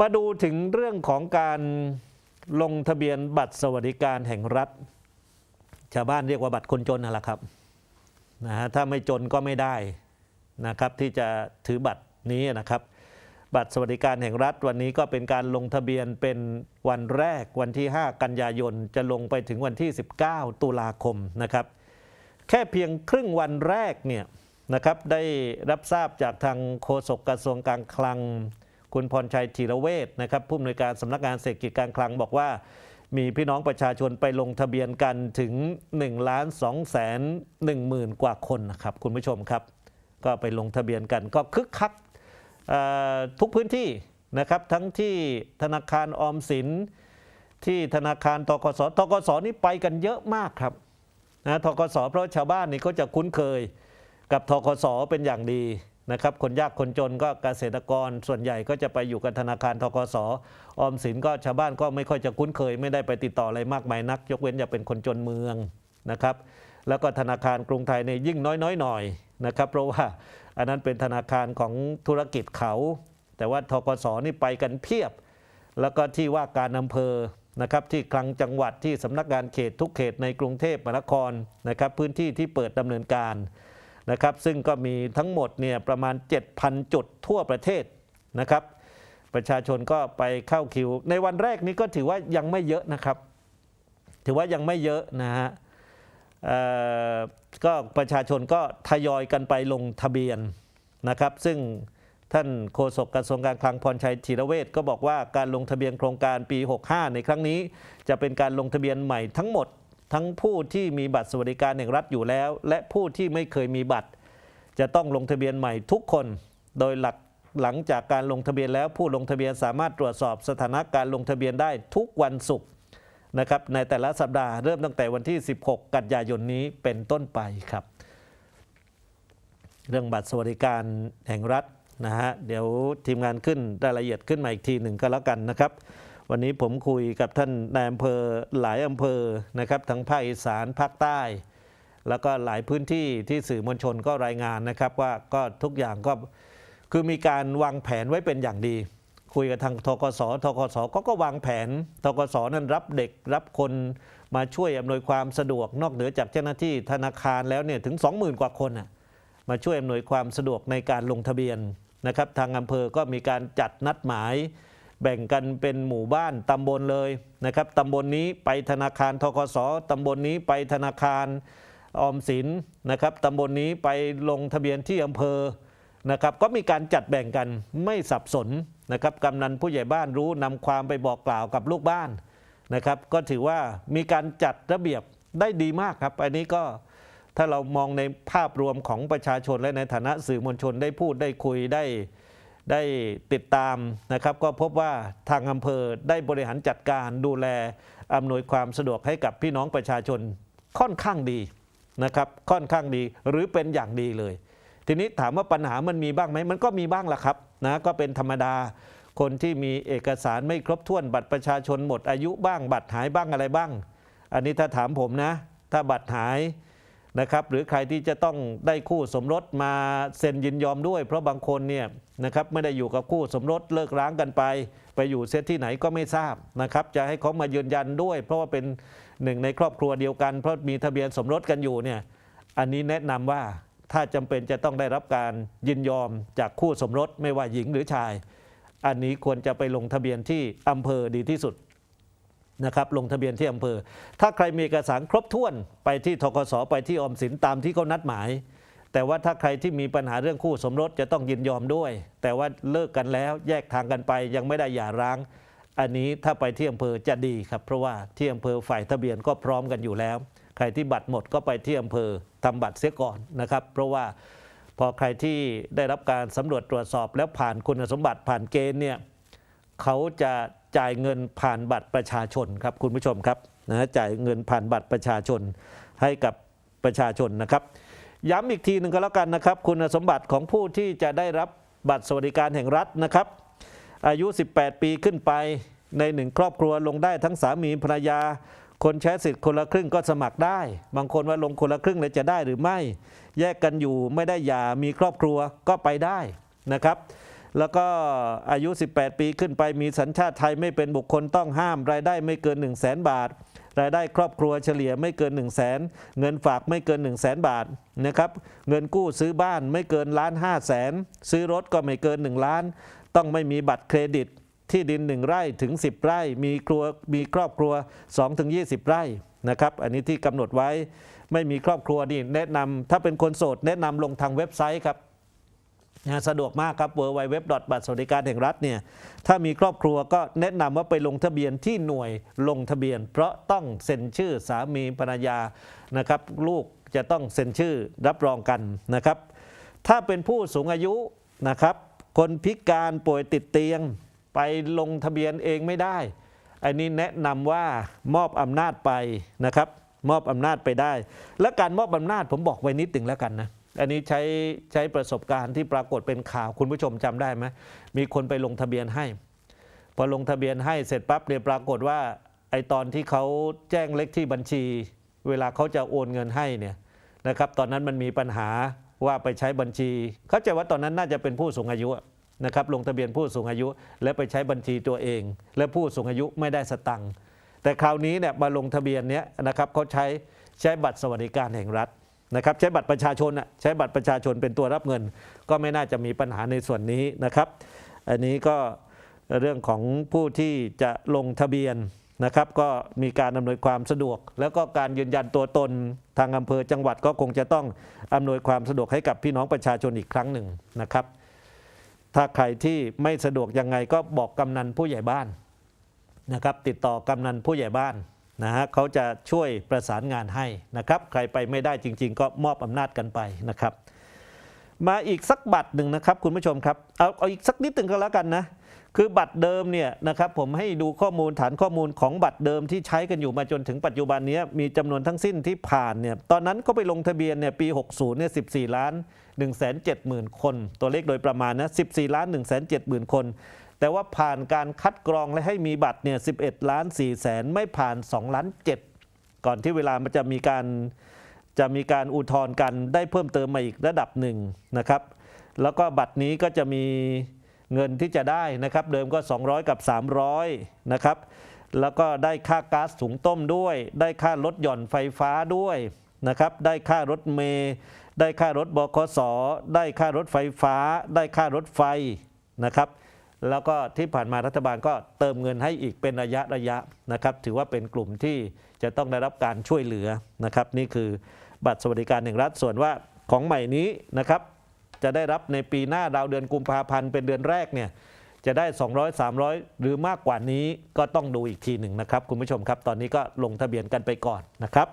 มาดูถึงเรื่องของการลงทะเบียนบัตรสวัสดิการแห่งรัฐ ชาวบ้านเรียกว่าบัตรคนจนนั่นแหละครับนะฮะถ้าไม่จนก็ไม่ได้นะครับที่จะถือบัตรนี้นะครับ บัตรสวัสดิการแห่งรัฐวันนี้ก็เป็นการลงทะเบียนเป็นวันแรกวันที่ 5 กันยายนจะลงไปถึงวันที่ 19 ตุลาคมนะครับ แค่เพียงครึ่งวันแรกเนี่ยนะครับได้รับทราบจากทางโฆษกกระทรวงการคลัง คุณพรชัยธีรเวชนะครับผู้อำนวยการสำนักงานเศรษฐกิจการคลังบอกว่า มีพี่น้องประชาชนไปลงทะเบียนกันถึง1ล้าน2แสน1หมื่นกว่าคนนะครับคุณผู้ชมครับ ก็ไปลงทะเบียนกันก็คึกคักทุกพื้นที่นะครับทั้งที่ธนาคารออมสิน ที่ธนาคารตกสตกสนี่ไปกันเยอะมากครับนะทกสเพราะชาวบ้านนี่ก็จะคุ้นเคยกับทกสเป็นอย่างดี นะครับคนยากคนจนก็เกษตรกรส่วนใหญ่ก็จะไปอยู่กับธนาคารทกสออมสินก็ชาวบ้านก็ไม่ค่อยจะคุ้นเคย ไม่ได้ไปติดต่ออะไรมากมายนัก ยกเว้นจะเป็นคนจนเมืองนะครับ แล้วก็ธนาคารกรุงไทยในยยิ่งน้อยๆหน่อยนะครับเพราะว่าอันนั้นเป็นธนาคารของธุรกิจเขา แต่ว่าทกสนี่ไปกันเพียบ แล้วก็ที่ว่าการอำเภอนะครับที่คลังจังหวัดที่สำนักงานเขตทุกเขตในกรุงเทพมหานครนะครับพื้นที่ที่เปิดดำเนินการ นะครับซึ่งก็มีทั้งหมดเนี่ยประมาณ 7,000 จุดทั่วประเทศนะครับ ประชาชนก็ไปเข้าคิว ในวันแรกนี้ก็ถือว่ายังไม่เยอะนะครับ ถือว่ายังไม่เยอะนะฮะก็ประชาชนก็ทยอยกันไปลงทะเบียนนะครับ ซึ่งท่านโฆษกกระทรวงการคลังพรชัยธีรเวชก็บอกว่าการลงทะเบียนโครงการปี 65 ในครั้งนี้ จะเป็นการลงทะเบียนใหม่ทั้งหมด ทั้งผู้ที่มีบัตรสวัสดิการแห่งรัฐอยู่แล้ว และผู้ที่ไม่เคยมีบัตร จะต้องลงทะเบียนใหม่ทุกคน โดยหลักหลังจากการลงทะเบียนแล้วผู้ลงทะเบียนสามารถตรวจสอบสถานะการลงทะเบียนได้ทุกวันศุกร์นะครับในแต่ละสัปดาห์เริ่มตั้งแต่วันที่ 16 กันยายนนี้เป็นต้นไปครับ เรื่องบัตรสวัสดิการแห่งรัฐนะฮะเดี๋ยวทีมงานขึ้นรายละเอียดขึ้นมาอีกทีหนึ่งก็แล้วกันนะครับ วันนี้ผมคุยกับท่านนายอำเภอหลายอำเภอนะครับทั้งภาคอีสานภาคใต้ แล้วก็หลายพื้นที่ที่สื่อมวลชนก็รายงานนะครับ ว่าก็ทุกอย่างก็คือมีการวางแผนไว้เป็นอย่างดี คุยกับทางทกสทกสก็ก็วางแผนทกสนั้นรับเด็กรับคนมาช่วยอำนวยความสะดวกนอกเหนือจากเจ้าหน้าที่ธนาคารแล้วเนี่ยถึง 20,000 กว่าคนน่ะมาช่วยอำนวยความสะดวกในการลงทะเบียนนะครับ ทางอำเภอก็มีการจัดนัดหมาย แบ่งกันเป็นหมู่บ้านตำบลเลยนะครับตำบลนี้ไปธนาคารทกสตำบลนี้ไปธนาคารออมสินนะครับตำบลนี้ไปลงทะเบียนที่อำเภอนะครับก็มีการจัดแบ่งกันไม่สับสนนะครับกำนันผู้ใหญ่บ้านรู้นำความไปบอกกล่าวกับลูกบ้านนะครับก็ถือว่ามีการจัดระเบียบได้ดีมากครับ อันนี้ก็ถ้าเรามองในภาพรวมของประชาชนและในฐานะสื่อมวลชนได้พูดได้คุยได้ ได้ติดตามนะครับ ก็พบว่าทางอำเภอได้บริหารจัดการดูแลอำนวยความสะดวกให้กับพี่น้องประชาชนค่อนข้างดีนะครับ ค่อนข้างดีหรือเป็นอย่างดีเลย ทีนี้ถามว่าปัญหามันมีบ้างไหมมันก็มีบ้างละครับนะก็เป็นธรรมดาคนที่มีเอกสารไม่ครบถ้วนบัตรประชาชนหมดอายุบ้างบัตรหายบ้างอะไรบ้าง อันนี้ถ้าถามผมนะ ถ้าบัตรหายนะครับ หรือใครที่จะต้องได้คู่สมรสมาเซ็นยินยอมด้วย เพราะบางคนเนี่ย นะครับไม่ได้อยู่กับคู่สมรสเลิกร้างกันไป ไปอยู่เซตที่ไหนก็ไม่ทราบนะครับจะให้เขามายืนยันด้วย เพราะว่าเป็นหนึ่งในครอบครัวเดียวกัน เพราะมีทะเบียนสมรสกันอยู่เนี่ยอันนี้แนะนำว่าถ้าจำเป็นจะต้องได้รับการยินยอมจากคู่สมรสไม่ว่าหญิงหรือชาย อันนี้ควรจะไปลงทะเบียนที่อำเภอดีที่สุดนะครับลงทะเบียนที่อำเภอ ถ้าใครมีเอกสารครบถ้วนไปที่ทกสไปที่อมสินตามที่เขานัดหมาย แต่ว่าถ้าใครที่มีปัญหาเรื่องคู่สมรสจะต้องยินยอมด้วย แต่ว่าเลิกกันแล้วแยกทางกันไปยังไม่ได้หย่าร้าง อันนี้ถ้าไปที่อำเภอจะดีครับ เพราะว่าที่อำเภอฝ่ายทะเบียนก็พร้อมกันอยู่แล้ว ใครที่บัตรหมดก็ไปที่อำเภอทำบัตรเสียก่อนนะครับ เพราะว่าพอใครที่ได้รับการสำรวจตรวจสอบแล้วผ่านคุณสมบัติผ่านเกณฑ์เนี่ยเขาจะจ่ายเงินผ่านบัตรประชาชนครับคุณผู้ชมครับนะจ่ายเงินผ่านบัตรประชาชนให้กับประชาชนนะครับ ย้ำอีกทีหนึ่งก็แล้วกันนะครับ คุณสมบัติของผู้ที่จะได้รับบัตรสวัสดิการแห่งรัฐนะครับ อายุ 18 ปีขึ้นไปในหนึ่งครอบครัวลงได้ทั้งสามีภรรยา คนใช้สิทธิ์คนละครึ่งก็สมัครได้ บางคนว่าลงคนละครึ่งเลยจะได้หรือไม่ แยกกันอยู่ไม่ได้หย่ามีครอบครัวก็ไปได้นะครับ แล้วก็อายุ 18 ปีขึ้นไปมีสัญชาติไทยไม่เป็นบุคคลต้องห้ามรายได้ไม่เกิน 1 0 0 0 0แบาท รายได้ครอบครัวเฉลี่ยไม่เกิน 1 0 0 0 0แเงินฝากไม่เกิน 1 0 0 0 0แบาทนะครับเงินกู้ซื้อบ้านไม่เกินล้านห้าแสนซื้อรถก็ไม่เกิน 1 ล้าน ต้องไม่มีบัตรเครดิตที่ดิน 1 ไร่ถึง 10 ไร่ มีครัวมีครอบครัว 2-20 ไร่นะครับ อันนี้ที่กำหนดไว้ไม่มีครอบครัวนี่แนะนำถ้าเป็นคนโสดแนะนำลงทางเว็บไซต์ครับ นะสะดวกมากครับ w w w บัตรสวัสดิการแห่งรัฐเนี่ยถ้ามีครอบครัวก็แนะนำว่าไปลงทะเบียนที่หน่วยลงทะเบียน เพราะต้องเซ็นชื่อสามีภรรยานะครับลูกจะต้องเซ็นชื่อรับรองกันนะครับ ถ้าเป็นผู้สูงอายุนะครับ คนพิการป่วยติดเตียง ไปลงทะเบียนเองไม่ได้ อันนี้แนะนำว่ามอบอำนาจไปนะครับ มอบอำนาจไปได้ และการมอบอำนาจผมบอกไว้นิดหนึ่งแล้วกันนะ อันนี้ใช้ใช้ประสบการณ์ที่ปรากฏเป็นข่าวคุณผู้ชมจำได้ไหมมีคนไปลงทะเบียนให้ พอลงทะเบียนให้เสร็จปั๊บเนี่ยปรากฏว่าไอตอนที่เขาแจ้งเลขที่บัญชี เวลาเขาจะโอนเงินให้เนี่ยนะครับตอนนั้นมันมีปัญหาว่าไปใช้บัญชี เข้าใจว่าตอนนั้นน่าจะเป็นผู้สูงอายุนะครับลงทะเบียนผู้สูงอายุ และไปใช้บัญชีตัวเอง และผู้สูงอายุไม่ได้สตังค์แต่คราวนี้เนี่ยมาลงทะเบียนเนี้ยนะครับเขาใช้ใช้บัตรสวัสดิการแห่งรัฐ นะครับใช้บัตรประชาชนน่ะใช้บัตรประชาชนเป็นตัวรับเงิน ก็ไม่น่าจะมีปัญหาในส่วนนี้นะครับ อันนี้ก็เรื่องของผู้ที่จะลงทะเบียนนะครับ ก็มีการอำนวยความสะดวก แล้วก็การยืนยันตัวตนทางอำเภอจังหวัดก็คงจะต้องอำนวยความสะดวกให้กับพี่น้องประชาชนอีกครั้งหนึ่งนะครับ ถ้าใครที่ไม่สะดวกยังไงก็บอกกำนันผู้ใหญ่บ้านนะครับ ติดต่อกำนันผู้ใหญ่บ้าน นะฮะเขาจะช่วยประสานงานให้นะครับใครไปไม่ได้จริง ๆ ก็มอบอำนาจกันไปนะครับ มาอีกสักบัตรหนึ่งนะครับคุณผู้ชมครับเอาเอาอีกสักนิดหนึ่งก็แล้วกันนะคือบัตรเดิมเนี่ยนะครับผมให้ดูข้อมูลฐานข้อมูลของบัตรเดิมที่ใช้กันอยู่มาจนถึงปัจจุบันนี้มีจำนวนทั้งสิ้นที่ผ่านเนี่ยตอนนั้นก็ไปลงทะเบียนเนี่ยปี 60เนี่ย14ล้าน1 7 0 0 0 0 คน ตัวเลขโดยประมาณนะ14ล้าน1 7 0 0 0 0 คน แต่ว่าผ่านการคัดกรองและให้มีบัตรเนี่ย11 ล้าน4แสนไม่ผ่าน 2 ล้าน 7 ก่อนที่เวลามันจะมีการจะมีการอุทธรณ์กันได้เพิ่มเติมมาอีกระดับหนึ่งนะครับ แล้วก็บัตรนี้ก็จะมีเงินที่จะได้นะครับ เดิมก็ 200 กับ 300 นะครับ แล้วก็ได้ค่าก๊าซถุงต้มด้วย ได้ค่ารถหย่อนไฟฟ้าด้วยนะครับ ได้ค่ารถเมย์ได้ค่ารถบคสได้ค่ารถไฟฟ้า ได้ค่ารถไฟนะครับ แล้วก็ที่ผ่านมารัฐบาลก็เติมเงินให้อีกเป็นระยะระยะนะครับ ถือว่าเป็นกลุ่มที่จะต้องได้รับการช่วยเหลือนะครับ นี่คือบัตรสวัสดิการแห่งรัฐส่วนว่าของใหม่นี้นะครับ จะได้รับในปีหน้าดาวเดือนกุมภาพันธ์เป็นเดือนแรกเนี่ยจะได้ 200 300 หรือมากกว่านี้ก็ต้องดูอีกทีหนึ่งนะครับ คุณผู้ชมครับ ตอนนี้ก็ลงทะเบียนกันไปก่อนนะครับ